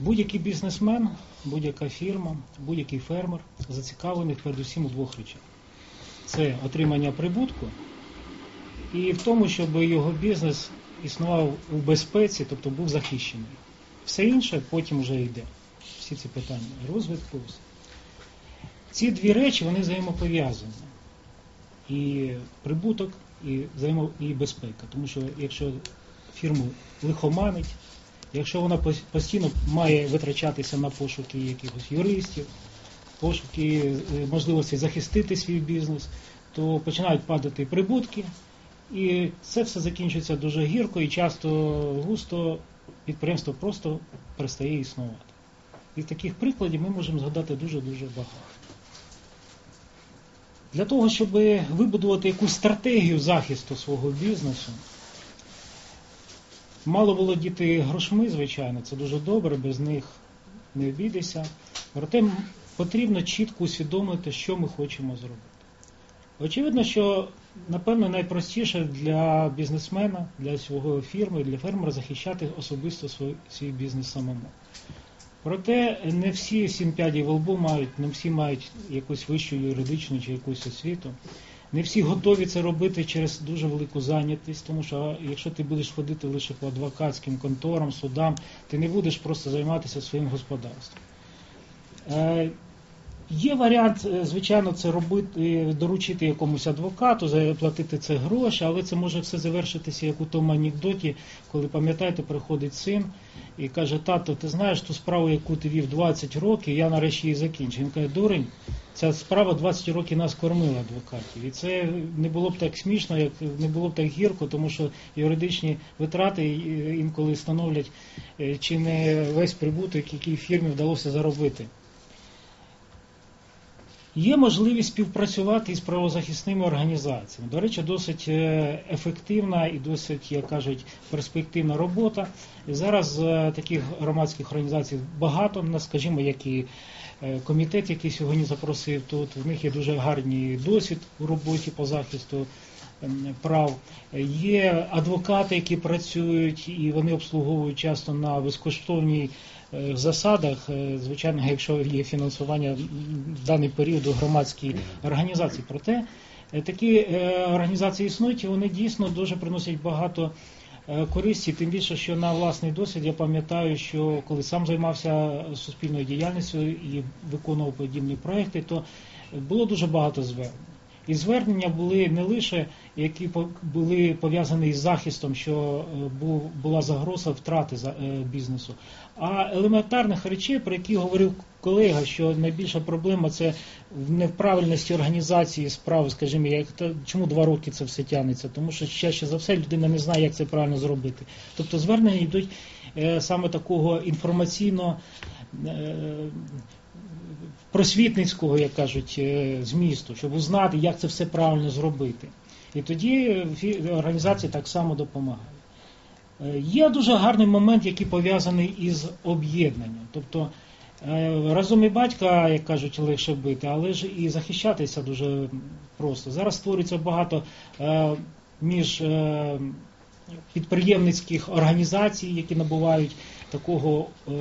Будь-який бізнесмен, будь-яка фірма, будь-який фермер зацікавлений передусім у двох речах: це отримання прибутку і в тому, щоб його бізнес існував у безпеці, тобто був захищений. Все інше потім вже йде. Всі ці питання розвитку. Ці дві речі вони взаємопов'язані. І прибуток, і взаємо, і безпека. Тому що якщо фірму лихоманить, якщо вона постійно має витрачатися на пошуки якихось юристів, пошуки е, можливості захистити свій бізнес, то починають падати прибутки, і це все закінчується дуже гірко і часто густо підприємство просто перестає існувати. І таких прикладів ми можемо згадати дуже-дуже багато. Для того, щоб вибудувати якусь стратегію захисту свого бізнесу, мало володіти грошми, звичайно, це дуже добре, без них не обійдеся. Проте потрібно чітко усвідомити, що ми хочемо зробити. Очевидно, що напевно найпростіше для бізнесмена, для свого фірми, для фермера захищати особисто свій, свій бізнес самому. Проте не всі сім п'ядів лбу мають, не всі мають якусь вищу юридичну чи якусь освіту. Не всі готові це робити через дуже велику зайнятість, тому що якщо ти будеш ходити лише по адвокатським конторам, судам, ти не будеш просто займатися своїм господарством. Є варіант, е, звичайно, це робити, доручити якомусь адвокату, заплатити це гроші, але це може все завершитися як у тому анекдоті, коли пам'ятаєте, приходить син і каже: Тато, ти знаєш ту справу, яку ти вів 20 років, я нарешті її закінчив. Він каже, дурень, ця справа 20 років нас кормила адвокатів. І це не було б так смішно, як не було б так гірко, тому що юридичні витрати інколи становлять е, чи не весь прибуток, який фірмі вдалося заробити. Є можливість співпрацювати із правозахисними організаціями. До речі, досить е, ефективна і досить, як кажуть, перспективна робота. Зараз е, таких громадських організацій багато, скажімо, як і комітет, який сьогодні запросив тут. В них є дуже гарний досвід у роботі по захисту ем, прав. Є адвокати, які працюють, і вони обслуговують часто на безкоштовній е, засадах. Е, Звичайно, якщо є фінансування в даний період у громадській організації. Проте е, такі е, організації існують, і вони дійсно дуже приносять багато. Е, Користі, тим більше, що на власний досвід я пам'ятаю, що коли сам займався суспільною діяльністю і виконував подібні проекти, то було дуже багато звернень. І звернення були не лише які були пов'язані із захистом, що е, була загроза втрати е, бізнесу, а елементарних речей, про які говорив колега, що найбільша проблема це в неправильності організації справи, скажімо, як чому два роки це все тягнеться? Тому що чаще за все людина не знає, як це правильно зробити. Тобто звернення йдуть е, саме такого інформаційно. Просвітницького, як кажуть, е, змісту, щоб узнати, як це все правильно зробити. І тоді організації так само допомагають. Е, Є дуже гарний момент, який пов'язаний із об'єднанням. Тобто е, разом і батька, як кажуть, легше бити, але ж і захищатися дуже просто. Зараз створюється багато між підприємницьких організацій, які набувають такого е,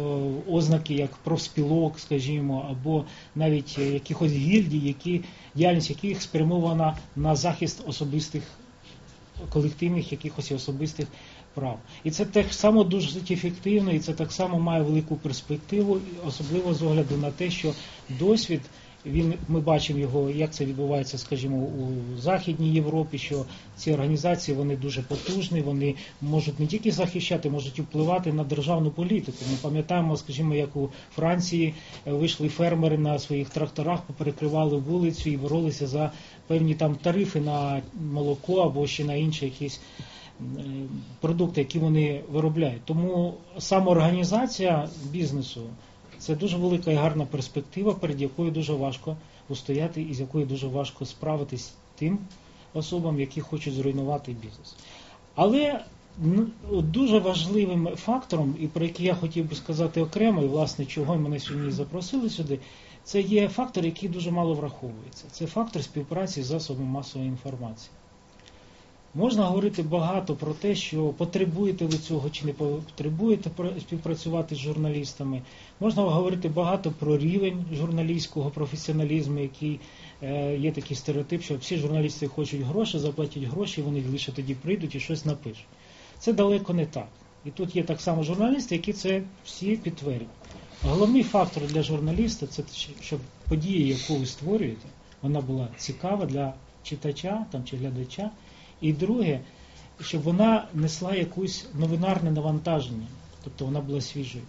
ознаки, як профспілок, скажімо, або навіть е, якихось гільдій, які діяльність яких спрямована на захист особистих колективних якихось особистих прав. І це так само дуже ефективно, і це так само має велику перспективу, особливо з огляду на те, що досвід. Він ми бачимо його, як це відбувається, скажімо, у Західній Європі, що ці організації вони дуже потужні, вони можуть не тільки захищати, можуть впливати на державну політику. Ми пам'ятаємо, скажімо, як у Франції е, вийшли фермери на своїх тракторах, поперекривали вулицю і боролися за певні там тарифи на молоко або ще на інші якісь е, продукти, які вони виробляють. Тому самоорганізація бізнесу це дуже велика і гарна перспектива, перед якою дуже важко устояти і з якою дуже важко справитись тим особам, які хочуть зруйнувати бізнес. Але дуже важливим фактором, і про який я хотів би сказати окремо, і власне чого мене сьогодні запросили сюди, це є фактор, який дуже мало враховується. Це фактор співпраці з засобами масової інформації. Можна говорити багато про те, що потребуєте ви цього чи не потребуєте пра- співпрацювати з журналістами. Можна говорити багато про рівень журналістського професіоналізму, який е, є такий стереотип, що всі журналісти хочуть гроші, заплатять гроші, вони лише тоді прийдуть і щось напишуть. Це далеко не так. І тут є так само журналісти, які це всі підтвердять. Головний фактор для журналіста це щоб подія, яку ви створюєте, вона була цікава для читача там, чи глядача. І друге, щоб вона несла якусь новинарне навантаження, тобто вона була свіжою.